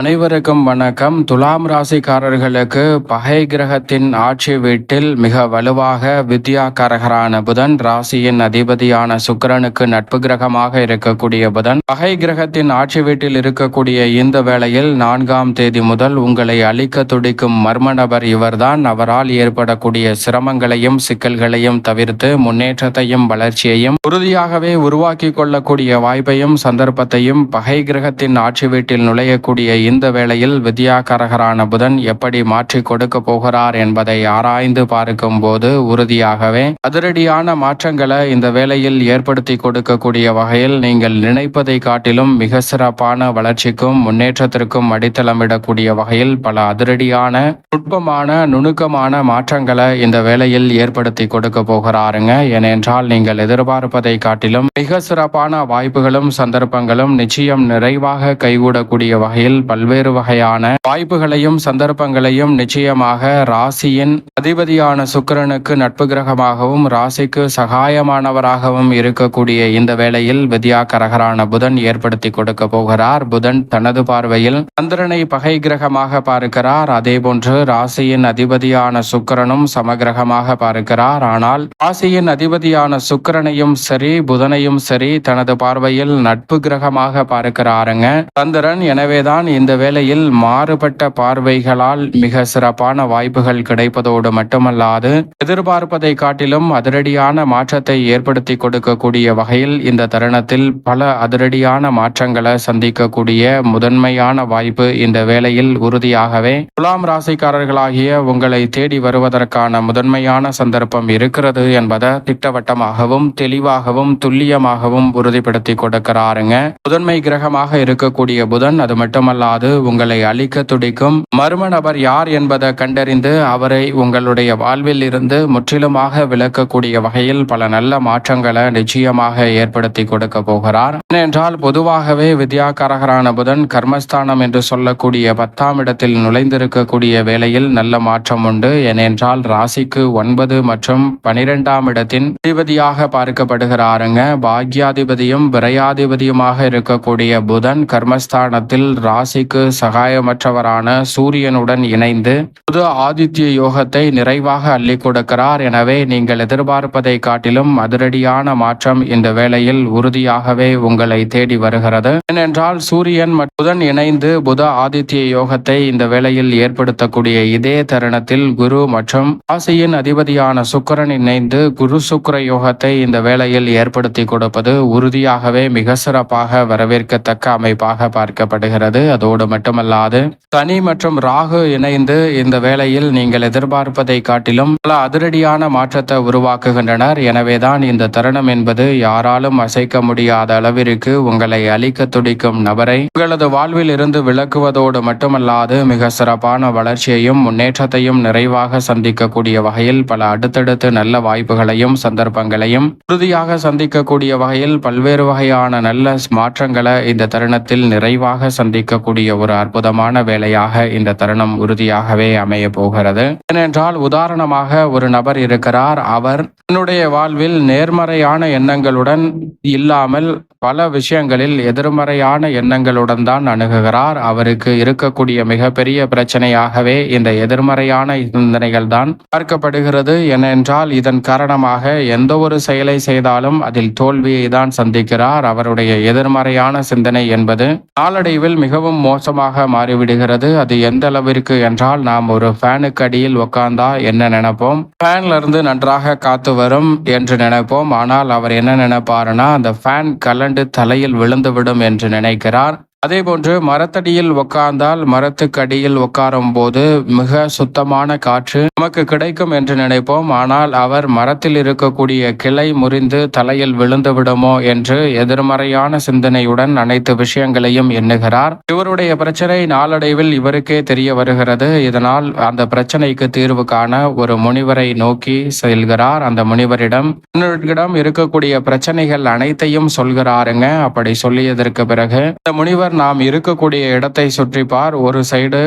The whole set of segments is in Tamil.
அனைவருக்கும் வணக்கம். துலாம் ராசிக்காரர்களுக்கு பகை கிரகத்தின் ஆட்சி வீட்டில் மிக வலுவாக வித்யாகாரகரான புதன் ராசியின் அதிபதியான சுக்கிரனுக்கு நட்பு கிரகமாக இருக்கக்கூடிய புதன். பகை கிரகத்தின் ஆட்சி வீட்டில் இருக்கக்கூடிய இந்த வேளையில் நான்காம் தேதி முதல் உங்களை அழிக்க துடிக்கும் மர்ம நபர் இவர்தான். அவரால் ஏற்படக்கூடிய சிரமங்களையும் சிக்கல்களையும் தவிர்த்து முன்னேற்றத்தையும் வளர்ச்சியையும் உறுதியாகவே உருவாக்கி கொள்ளக்கூடிய வாய்ப்பையும் சந்தர்ப்பத்தையும் பகை கிரகத்தின் ஆட்சி வீட்டில் நுழையக்கூடிய இந்த வேளையில் வித்யாகரகரான புதன் எப்படி மாற்றி கொடுக்க போகிறார் என்பதை ஆராய்ந்து பார்க்கும் போது உறுதியாகவே அதிரடியான மாற்றங்களை இந்த வேளையில் ஏற்படுத்தி கொடுக்கக்கூடிய வகையில் நீங்கள் நினைப்பதை காட்டிலும் மிக சிறப்பான வளர்ச்சிக்கும் முன்னேற்றத்திற்கும் அடித்தளமிடக்கூடிய வகையில் பல அதிரடியான நுட்பமான நுணுக்கமான மாற்றங்களை இந்த வேளையில் ஏற்படுத்தி கொடுக்க போகிறாருங்க. ஏனென்றால் நீங்கள் எதிர்பார்ப்பதை காட்டிலும் மிக சிறப்பான வாய்ப்புகளும் சந்தர்ப்பங்களும் நிச்சயம் நிறைவாக கைகூடக்கூடிய வகையில் பல பல்வேறு வகையான வாய்ப்புகளையும் சந்தர்ப்பங்களையும் நிச்சயமாக ராசியின் அதிபதியான சுக்கிரனுக்கு நட்பு கிரகமாகவும் ராசிக்கு சகாயமானவராகவும் இருக்கக்கூடிய இந்த வேளையில் வித்யாகரகரான புதன் ஏற்படுத்தி கொடுக்க போகிறார். புதன் தனது பார்வையில் சந்திரனை பகை கிரகமாக பார்க்கிறார். அதே போன்று ராசியின் அதிபதியான சுக்கிரனும் சமகிரகமாக பார்க்கிறார். ஆனால் ராசியின் அதிபதியான சுக்கிரனையும் சரி புதனையும் சரி தனது பார்வையில் நட்பு கிரகமாக பார்க்கிறாருங்க. சந்திரன் எனவேதான் இந்த வேளையில் மாறுபட்ட பார்வைகளால் மிக சிறப்பான வாய்ப்புகள் கிடைப்பதோடு மட்டுமல்லாது எதிர்பார்ப்பதை காட்டிலும் அதிரடியான மாற்றத்தை ஏற்படுத்தி கொடுக்கக்கூடிய வகையில் இந்த தருணத்தில் பல அதிரடியான மாற்றங்களை சந்திக்கக்கூடிய முதன்மையான வாய்ப்பு இந்த வேளையில் உறுதியாகவே துலாம் ராசிக்காரர்களாகிய உங்களை தேடி வருவதற்கான முதன்மையான சந்தர்ப்பம் இருக்கிறது என்பதை திட்டவட்டமாகவும் தெளிவாகவும் துல்லியமாகவும் உறுதிப்படுத்தி கொடுக்கிறாருங்க. முதன்மை கிரகமாக இருக்கக்கூடிய புதன் அது மட்டுமல்லாது உங்களை அழிக்க துடிக்கும். மர்ம நபர் யார் என்பதை கண்டறிந்து அவரை உங்களுடைய வாழ்வில் இருந்து முற்றிலுமாக விளக்கக்கூடிய வகையில் பல நல்ல மாற்றங்களை நிச்சயமாக ஏற்படுத்தி கொடுக்க போகிறார். ஏனென்றால் பொதுவாகவே வித்யாகாரகரான புதன் கர்மஸ்தானம் என்று சொல்லக்கூடிய பத்தாம் இடத்தில் நுழைந்திருக்கக்கூடிய வேளையில் நல்ல மாற்றம் உண்டு. ஏனென்றால் ராசிக்கு ஒன்பது மற்றும் பனிரெண்டாம் இடத்தின் அதிபதியாக பார்க்கப்படுகிறாருங்க. பாக்யாதிபதியும் விரையாதிபதியுமாக இருக்கக்கூடிய புதன் கர்மஸ்தானத்தில் ராசிக்கு சகாயமற்றவரான சூரியனுடன் இணைந்து புது ஆதித்ய யோகத்தை நிறைவாக அள்ளி கொடுக்கிறார். எனவே நீங்கள் எதிர்பார்ப்பதை காட்டிலும் அதிரடியான மாற்றம் இந்த வேளையில் உறுதியாகவே உங்களை தேடி வருகிறது. ஏனென்றால் சூரியன் மற்றும் புதன் இணைந்து புத ஆதித்ய யோகத்தை இந்த வேளையில் ஏற்படுத்தக்கூடிய இதே தருணத்தில் குரு மற்றும் ராசியின் அதிபதியான சுக்கிரன் இணைந்து குரு சுக்கர யோகத்தை இந்த வேளையில் ஏற்படுத்தி கொடுப்பது உறுதியாகவே மிக சிறப்பாக வரவேற்கத்தக்க அமைப்பாக பார்க்கப்படுகிறது. அதோடு மட்டுமல்லாது சனி மற்றும் ராகு இணைந்து இந்த வேளையில் நீங்கள் எதிர்பார்ப்பதை காட்டிலும் பல அதிரடியான மாற்றத்தை உருவாக்குகின்றனர். எனவேதான் இந்த தருணம் என்பது யாராலும் அசைக்க முடியாத அளவிற்கு உங்களை அழிக்க துடிக்கும் நபரை உங்களது வாழ்வில் இருந்து விளக்குவதோடு மட்டுமல்லாது மிக சிறப்பான வளர்ச்சியையும் முன்னேற்றத்தையும் நிறைவாக சந்திக்கக்கூடிய வகையில் பல அடுத்தடுத்து நல்ல வாய்ப்புகளையும் சந்தர்ப்பங்களையும் உறுதியாக சந்திக்கக்கூடிய வகையில் பல்வேறு வகையான நல்ல மாற்றங்களை இந்த தருணத்தில் நிறைவாக சந்திக்கக்கூடிய ஒரு அற்புதமான வேலையாக இந்த தருணம் உறுதியாகவே அமைய போகிறது. ஏனென்றால் உதாரணமாக ஒரு நபர் இருக்கிறார். அவர் தன்னுடைய வாழ்வில் நேர்மறையான எண்ணங்களுடன் இல்லாமல் பல விஷயங்களில் எதிர்மறையான எண்ணங்களுடன் தான் அணுகுகிறார். அவருக்கு இருக்கக்கூடிய மிகப்பெரிய பிரச்சனையாகவே இந்த எதிர்மறையான சிந்தனைகள் தான் பார்க்கப்படுகிறது. ஏனென்றால் இதன் காரணமாக எந்த ஒரு செயலை செய்தாலும் அதில் தோல்வியை தான் சந்திக்கிறார். அவருடைய எதிர்மறையான சிந்தனை என்பது நாளடைவில் மிகவும் மோசமாக மாறிவிடுகிறது. அது எந்த அளவிற்கு என்றால் நாம் ஒரு ஃபேனுக்கு அடியில் உட்கார்ந்தா என்ன நினைப்போம்? ஃபேன்ல இருந்து நன்றாக காத்து வரும் என்று நினைப்போம். ஆனால் அவர் என்ன நினைப்பாருன்னா அந்த ஃபேன் கலண்டு தலையில் விழுந்துவிடும் என்று நினைக்கிறார். அதே போன்று மரத்தடியில் உட்கார்ந்தால் மரத்துக்கு அடியில் உட்காரும் போது மிக சுத்தமான காற்று நமக்கு கிடைக்கும் என்று நினைப்போம். ஆனால் அவர் மரத்தில் இருக்கக்கூடிய கிளை முறிந்து தலையில் விழுந்து விடுமோ என்று எதிர்மறையான சிந்தனையுடன் அனைத்து விஷயங்களையும் எண்ணுகிறார். இவருடைய பிரச்சனை நாளடைவில் இவருக்கே தெரிய வருகிறது. இதனால் அந்த பிரச்சனைக்கு தீர்வு காண ஒரு முனிவரை நோக்கி செல்கிறார். அந்த முனிவரிடம் முனிவரிடம் இருக்கக்கூடிய பிரச்சனைகள் அனைத்தையும் சொல்கிறாருங்க. அப்படி சொல்லியதற்கு பிறகு இந்த முனிவர் முனிவர் நாம் இருக்கக்கூடிய இடத்தை சுற்றிப்பார் ஒரு சைடு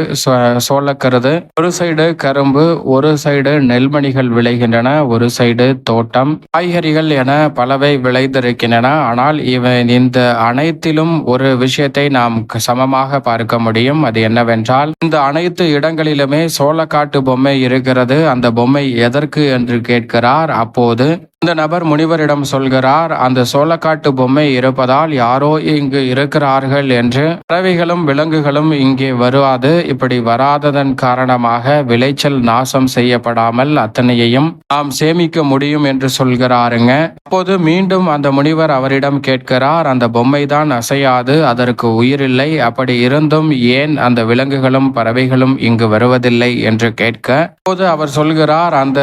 சோளக்கருது ஒரு சைடு கரும்பு ஒரு சைடு நெல்மணிகள் விளைகின்றன ஒரு சைடு தோட்டம். காய்கறிகள் என பலவை விளைந்திருக்கின்றன ஆனால் இவன் இந்த அனைத்திலும் ஒரு விஷயத்தை நாம் சமமாக பார்க்க முடியும். அது என்னவென்றால் இந்த அனைத்து இடங்களிலுமே சோளக்காட்டு பொம்மை இருக்கிறது. அந்த பொம்மை எதற்கு என்று கேட்கிறார். அப்போது இந்த நபர் முனிவரிடம் சொல்கிறார் அந்த சோளக்காட்டு பொம்மை இருப்பதால் யாரோ இங்கு இருக்கிறார்கள் என்று. பறவைகளும் விலங்குகளும் இங்கே வருவாது. இப்படி வராததன் காரணமாக விளைச்சல் நாசம் செய்யப்படாமல் அத்தனையையும் நாம் சேமிக்க முடியும் என்று சொல்கிறாருங்க. அப்போது மீண்டும் அந்த முனிவர் அவரிடம் கேட்கிறார் அந்த பொம்மை தான் அசையாது அதற்கு உயிரில்லை. அப்படி இருந்தும் ஏன் அந்த விலங்குகளும் பறவைகளும் இங்கு வருவதில்லை? என்று கேட்க அப்போது அவர் சொல்கிறார் அந்த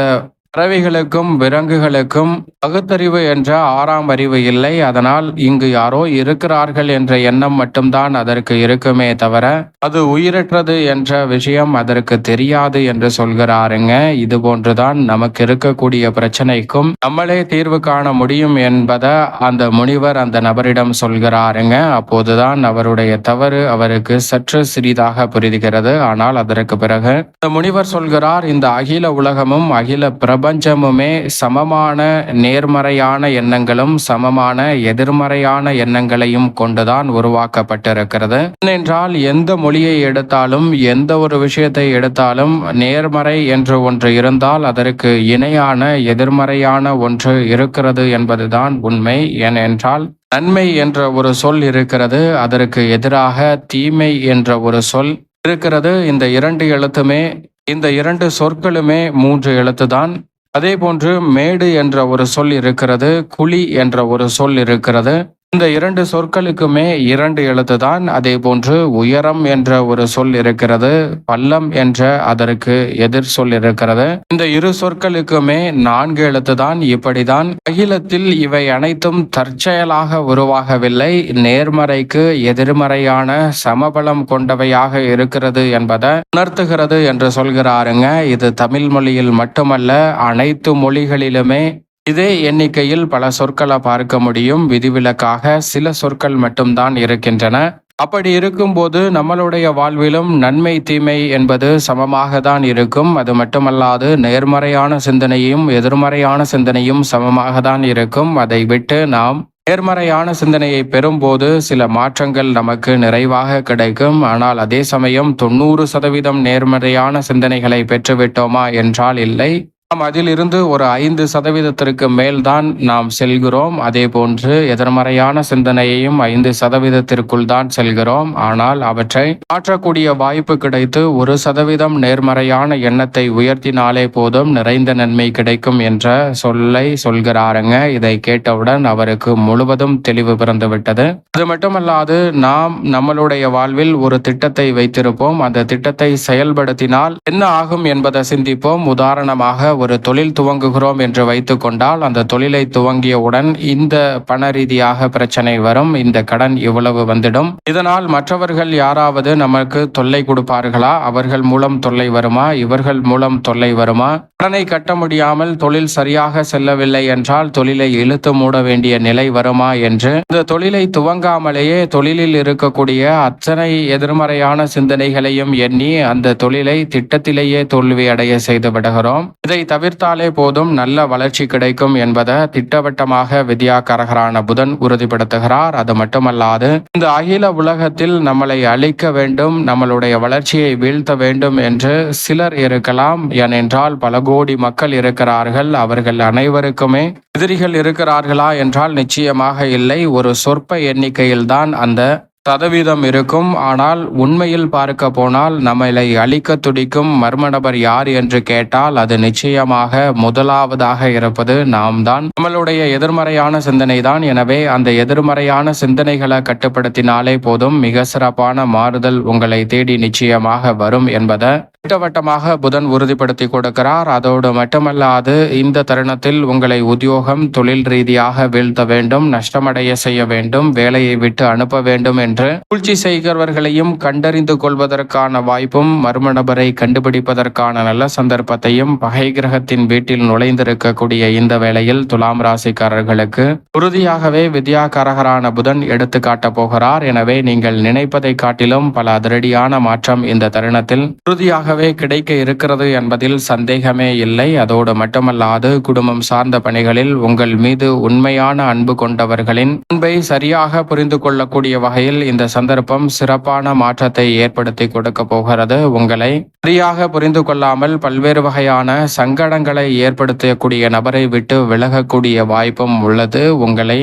பறவைகளுக்கும் விலங்குகளுக்கும் பகுத்தறிவு என்ற ஆறாம் அறிவு இல்லை. அதனால் இங்கு யாரோ இருக்கிறார்கள் என்ற எண்ணம் மட்டும்தான் அதற்கு இருக்குமே தவிர அது உயிரற்றது என்ற விஷயம் அதற்கு தெரியாது என்று சொல்கிறாருங்க. இது போன்றுதான் நமக்கு இருக்கக்கூடிய பிரச்சனைக்கும் நம்மளே தீர்வு காண முடியும் என்பதை அந்த முனிவர் அந்த நபரிடம் சொல்கிறாருங்க. அப்போதுதான் அவருடைய தவறு அவருக்கு சற்று சிறிதாக புரிகிறது. ஆனால் அதற்கு பிறகு இந்த முனிவர் சொல்கிறார் இந்த அகில உலகமும் அகில பிரபஞ்சமுமே சமமான நேர்மறையான எண்ணங்களும் சமமான எதிர்மறையான எண்ணங்களையும் கொண்டுதான் உருவாக்கப்பட்டிருக்கிறது. ஏனென்றால் எந்த மொழியை எடுத்தாலும் எந்த ஒரு விஷயத்தை எடுத்தாலும் நேர்மறை என்று ஒன்று இருந்தால் அதற்கு இணையான எதிர்மறையான ஒன்று இருக்கிறது என்பதுதான் உண்மை. ஏனென்றால் நன்மை என்ற ஒரு சொல் இருக்கிறது அதற்கு எதிராக தீமை என்ற ஒரு சொல் இருக்கிறது. இந்த இரண்டு எழுத்துமே இந்த இரண்டு சொற்களுமே மூன்று எழுத்துதான். அதே போன்று மேடு என்ற ஒரு சொல் இருக்கிறது குழி என்ற ஒரு சொல் இருக்கிறது. இந்த இரண்டு சொற்களுக்குமே இரண்டு எழுத்துதான். அதே போன்று உயரம் என்ற ஒரு சொல் இருக்கிறது பள்ளம் என்ற அதற்கு எதிர் சொல் இருக்கிறது. இந்த இரு சொற்களுக்குமே நான்கு எழுத்துதான். இப்படிதான் அகிலத்தில் இவை அனைத்தும் தற்செயலாக உருவாகவில்லை. நேர்மறைக்கு எதிர்மறையான சமபலம் கொண்டவையாக இருக்கிறது என்பதை உணர்த்துகிறது என்று சொல்கிறாருங்க. இது தமிழ் மொழியில் மட்டுமல்ல அனைத்து மொழிகளிலுமே இதே எண்ணிக்கையில் பல சொற்களை பார்க்க முடியும். விதிவிலக்காக சில சொற்கள் மட்டும்தான் இருக்கின்றன. அப்படி இருக்கும்போது நம்மளுடைய வாழ்விலும் நன்மை தீமை என்பது சமமாக தான் இருக்கும். அது மட்டுமல்லாது நேர்மறையான சிந்தனையும் எதிர்மறையான சிந்தனையும் சமமாக தான் இருக்கும். அதை விட்டு நாம் நேர்மறையான சிந்தனையை பெறும்போது சில மாற்றங்கள் நமக்கு நிறைவாக கிடைக்கும். ஆனால் அதே சமயம் தொண்ணூறு சதவீதம் நேர்மறையான சிந்தனைகளை பெற்றுவிட்டோமா என்றால் இல்லை. நாம் அதிலிருந்து ஒரு ஐந்து சதவீதத்திற்கு மேல்தான் நாம் செல்கிறோம். அதே போன்று எதிர்மறையான சிந்தனையையும் ஐந்து சதவீதத்திற்குள் தான் செல்கிறோம். ஆனால் அவற்றை மாற்றக்கூடிய வாய்ப்பு கிடைத்து ஒரு சதவீதம் நேர்மறையான எண்ணத்தை உயர்த்தினாலே போதும் நிறைந்த நன்மை கிடைக்கும் என்ற சொல்லை சொல்கிறாருங்க. இதை கேட்டவுடன் அவருக்கு முழுவதும் தெளிவு பிறந்து விட்டது அது மட்டுமல்லாது நாம் நம்மளுடைய வாழ்வில் ஒரு திட்டத்தை வைத்திருப்போம். அந்த திட்டத்தை செயல்படுத்தினால் என்ன ஆகும் என்பதை சிந்திப்போம். உதாரணமாக ஒரு தொழில் துவங்குகிறோம் என்று வைத்துக்கொண்டால் அந்த தொழிலை துவங்கியவுடன் இந்த பண ரீதியாக பிரச்சனை வரும் இந்த கடன் இவ்வளவு வந்துடும். இதனால் மற்றவர்கள் யாராவது நமக்கு தொல்லை கொடுப்பார்களா? அவர்கள் மூலம் தொல்லை வருமா? இவர்கள் மூலம் தொல்லை வருமா? கடனை கட்ட முடியாமல் தொழில் சரியாக செல்லவில்லை என்றால் தொழிலை இழுத்து மூட வேண்டிய நிலை வருமா என்று? இந்த தொழிலை துவங்காமலேயே தொழிலில் இருக்கக்கூடிய அத்தனை எதிர்மறையான சிந்தனைகளையும் எண்ணி அந்த தொழிலை திட்டத்திலேயே தோல்வி அடைய செய்து விடுகிறோம். இதை தவிர்த்தாலே போதும் நல்ல வளர்ச்சி கிடைக்கும் என்பதை திட்டவட்டமாக வித்யாகரகரான புதன் உறுதிப்படுத்துகிறார். அது மட்டுமல்லாது இந்த அகில உலகத்தில் நம்மளை அழிக்க வேண்டும் நம்மளுடைய வளர்ச்சியை வீழ்த்த வேண்டும் என்று சிலர் இருக்கலாம். ஏனென்றால் பல கோடி மக்கள் இருக்கிறார்கள் அவர்கள் அனைவருக்குமே எதிரிகள் இருக்கிறார்களா என்றால் நிச்சயமாக இல்லை. ஒரு சொற்ப எண்ணிக்கையில்தான் அந்த சதவீதம் இருக்கும். ஆனால் உண்மையில் பார்க்க போனால் நம்மளை அழிக்க துடிக்கும் மர்ம நபர் யார் என்று கேட்டால் அது நிச்சயமாக முதலாவதாக இருப்பது நாம் தான் நம்மளுடைய எதிர்மறையான சிந்தனை தான் எனவே அந்த எதிர்மறையான சிந்தனைகளை கட்டுப்படுத்தினாலே போதும் மிக சிறப்பான மாறுதல் உங்களை தேடி நிச்சயமாக வரும் என்பதை திட்டவட்டமாக புதன் உறுதிப்படுத்தி கொடுக்கிறார். அதோடு மட்டுமல்லாது இந்த தருணத்தில் உங்களை உத்தியோகம் தொழில் ரீதியாக வீழ்த்த வேண்டும் நஷ்டமடைய செய்ய வேண்டும் வேலையை விட்டு அனுப்ப வேண்டும் என்று சூழ்ச்சி செய்கிறவர்களையும் கண்டறிந்து கொள்வதற்கான வாய்ப்பும் மர்ம நபரை கண்டுபிடிப்பதற்கான நல்ல சந்தர்ப்பத்தையும் பகை கிரகத்தின் வீட்டில் நுழைந்திருக்கக்கூடிய இந்த வேளையில் துலாம் ராசிக்காரர்களுக்கு உறுதியாகவே வித்யாகாரகரான புதன் எடுத்து காட்டப் போகிறார். எனவே நீங்கள் நினைப்பதை காட்டிலும் பல அதிரடியான மாற்றம் இந்த தருணத்தில் உறுதியாக உறுதியாகவே கிடைக்க இருக்கிறது என்பதில் சந்தேகமே இல்லை. அதோடு மட்டுமல்லாது குடும்பம் சார்ந்த பணிகளில் உங்கள் மீது உண்மையான அன்பு கொண்டவர்களின் அன்பை சரியாக புரிந்து கொள்ளக்கூடிய வகையில் இந்த சந்தர்ப்பம் சிறப்பான மாற்றத்தை ஏற்படுத்தி கொடுக்க போகிறது. உங்களை சரியாக புரிந்து கொள்ளாமல் பல்வேறு வகையான சங்கடங்களை ஏற்படுத்தக்கூடிய நபரை விட்டு விலகக்கூடிய வாய்ப்பும் உள்ளது. உங்களை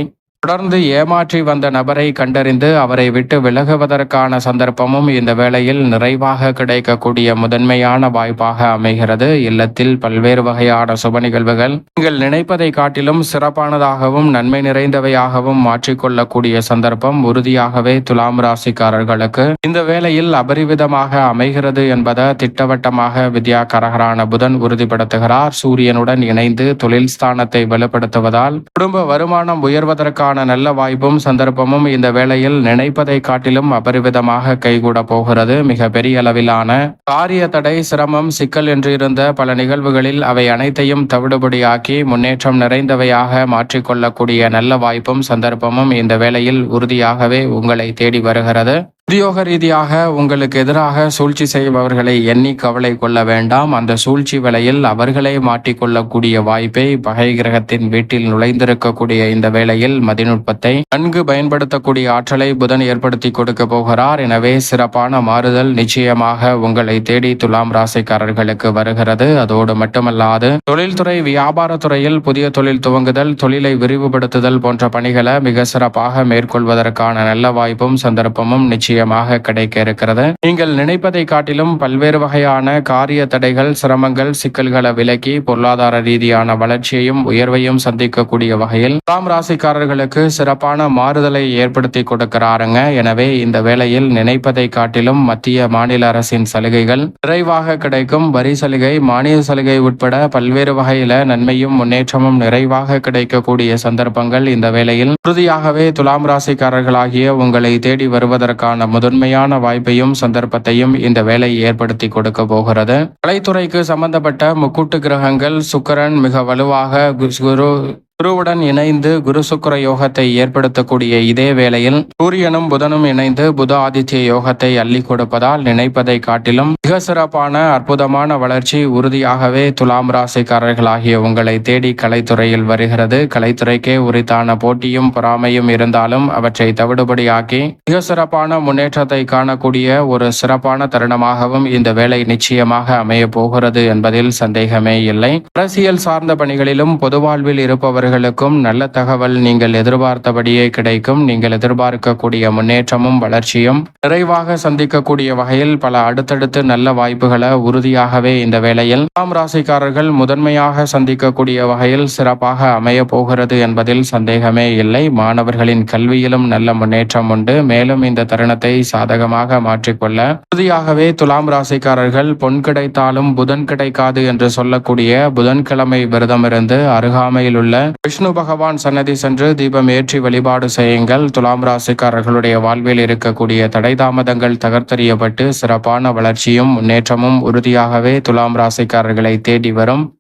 தொடர்ந்து ஏமாற்றி வந்த நபரை கண்டறிந்து அவரை விட்டு விலகுவதற்கான சந்தர்ப்பமும் இந்த வேளையில் நிறைவாக கிடைக்கக்கூடிய முதன்மையான வாய்ப்பாக அமைகிறது. இல்லத்தில் பல்வேறு வகையான சுப நிகழ்வுகள் நீங்கள் நினைப்பதை காட்டிலும் சிறப்பானதாகவும் நன்மை நிறைந்தவையாகவும் மாற்றிக்கொள்ளக்கூடிய சந்தர்ப்பம் உறுதியாகவே துலாம் ராசிக்காரர்களுக்கு. இந்த வேளையில் அபரிவிதமாக அமைகிறது என்பதை திட்டவட்டமாக வித்யாகரகரான புதன் உறுதிப்படுத்துகிறார். சூரியனுடன் இணைந்து தொழில் ஸ்தானத்தை வலுப்படுத்துவதால் குடும்ப வருமானம் உயர்வதற்கான நல்ல வாய்ப்பும் சந்தர்ப்பமும் இந்த வேளையில் நினைப்பதை காட்டிலும் அபரிவிதமாக கைகூட போகிறது. மிக பெரிய அளவிலான காரிய தடை சிரமம் சிக்கல் என்று இருந்த பல நிகழ்வுகளில் அவை அனைத்தையும் தவிடுபடியாக்கி முன்னேற்றம் நிறைந்தவையாக மாற்றிக்கொள்ளக்கூடிய நல்ல வாய்ப்பும் சந்தர்ப்பமும் இந்த வேளையில் உறுதியாகவே உங்களை தேடி வருகிறது. உத்தியோக ரீதியாக உங்களுக்கு எதிராக சூழ்ச்சி செய்பவர்களை எண்ணி கவலை கொள்ள வேண்டாம். அந்த சூழ்ச்சி வேளையில் அவர்களே மாட்டிக்கொள்ளக்கூடிய வாய்ப்பை பகை கிரகத்தின் வீட்டில் நுழைந்திருக்கக்கூடிய இந்த வேளையில் மதிநுட்பத்தை நன்கு பயன்படுத்தக்கூடிய ஆற்றலை புதன் ஏற்படுத்தி கொடுக்க போகிறார். எனவே சிறப்பான மாறுதல் நிச்சயமாக உங்களை தேடி துலாம் ராசிக்காரர்களுக்கு வருகிறது. அதோடு மட்டுமல்லாது தொழில்துறை வியாபாரத்துறையில் புதிய தொழில் துவங்குதல் தொழிலை விரிவுபடுத்துதல் போன்ற பணிகளை மிக சிறப்பாக மேற்கொள்வதற்கான நல்ல வாய்ப்பும் சந்தர்ப்பமும் நிச்சயம் நிச்சயமாக கிடைக்க இருக்கிறது. நீங்கள் நினைப்பதை காட்டிலும் பல்வேறு வகையான காரிய தடைகள் சிரமங்கள் சிக்கல்களை விலக்கி பொருளாதார ரீதியான வளர்ச்சியையும் உயர்வையும் சந்திக்கக்கூடிய வகையில் தாம் ராசிக்காரர்களுக்கு சிறப்பான மாறுதலை ஏற்படுத்தி கொடுக்கிறாருங்க. எனவே இந்த வேளையில் நினைப்பதை காட்டிலும் மத்திய மாநில அரசின் சலுகைகள் நிறைவாக கிடைக்கும். வரி சலுகை மானிய சலுகை உட்பட பல்வேறு வகையில நன்மையும் முன்னேற்றமும் நிறைவாக கிடைக்கக்கூடிய சந்தர்ப்பங்கள் இந்த வேளையில் உறுதியாகவே துலாம் ராசிக்காரர்களாகிய உங்களை தேடி வருவதற்கான முதன்மையான வாய்ப்பையும் சந்தர்ப்பத்தையும் இந்த வேலை ஏற்படுத்தி கொடுக்க போகிறது. கலைத்துறைக்கு சம்பந்தப்பட்ட முக்கூட்டு கிரகங்கள் சுக்கரன் மிக வலுவாக குரு குருவுடன் இணைந்து குரு சுக்கிர யோகத்தை ஏற்படுத்தக்கூடிய இதே வேளையில் சூரியனும் புதனும் இணைந்து புத ஆதித்ய யோகத்தை அள்ளி கொடுப்பதால் நினைப்பதை காட்டிலும் மிக சிறப்பான அற்புதமான வளர்ச்சி உறுதியாகவே துலாம் ராசிக்காரர்களாகிய உங்களை தேடி கலைத்துறையில் வருகிறது. கலைத்துறைக்கே உரித்தான போட்டியும் பொறாமையும் இருந்தாலும் அவற்றை தவிடுபடியாக்கி மிக சிறப்பான முன்னேற்றத்தை காணக்கூடிய ஒரு சிறப்பான தருணமாகவும் இந்த வேலை நிச்சயமாக அமைய போகிறது என்பதில் சந்தேகமே இல்லை. அரசியல் சார்ந்த பணிகளிலும் பொதுவாழ்வில் இருப்பவர்கள் இருப்பவர்களுக்கும் நல்ல தகவல் நீங்கள் எதிர்பார்த்தபடியே கிடைக்கும். நீங்கள் எதிர்பார்க்கக்கூடிய முன்னேற்றமும் வளர்ச்சியும் நிறைவாக சந்திக்கக்கூடிய வகையில் பல அடுத்தடுத்து நல்ல வாய்ப்புகளை உறுதியாகவே இந்த வேளையில் ஆம் ராசிக்காரர்கள் முதன்மையாக சந்திக்கக்கூடிய வகையில் சிறப்பாக அமைய போகிறது என்பதில் சந்தேகமே இல்லை. மாணவர்களின் கல்வியிலும் நல்ல முன்னேற்றம் உண்டு. மேலும் இந்த தருணத்தை சாதகமாக மாற்றிக்கொள்ள உறுதியாகவே துலாம் ராசிக்காரர்கள் பொன் கிடைத்தாலும் புதன் கிடைக்காது என்று சொல்லக்கூடிய புதன்கிழமை விரதமிருந்து அருகாமையில் உள்ள விஷ்ணு பகவான் சன்னதி சென்று தீபம் ஏற்றி வழிபாடு செய்யுங்கள். துலாம் ராசிக்காரர்களுடைய வாழ்வில் இருக்கக்கூடிய தடை தாமதங்கள் தகர்த்தறியப்பட்டு சிறப்பான வளர்ச்சியும் முன்னேற்றமும் உறுதியாகவே துலாம் ராசிக்காரர்களை தேடி வரும்.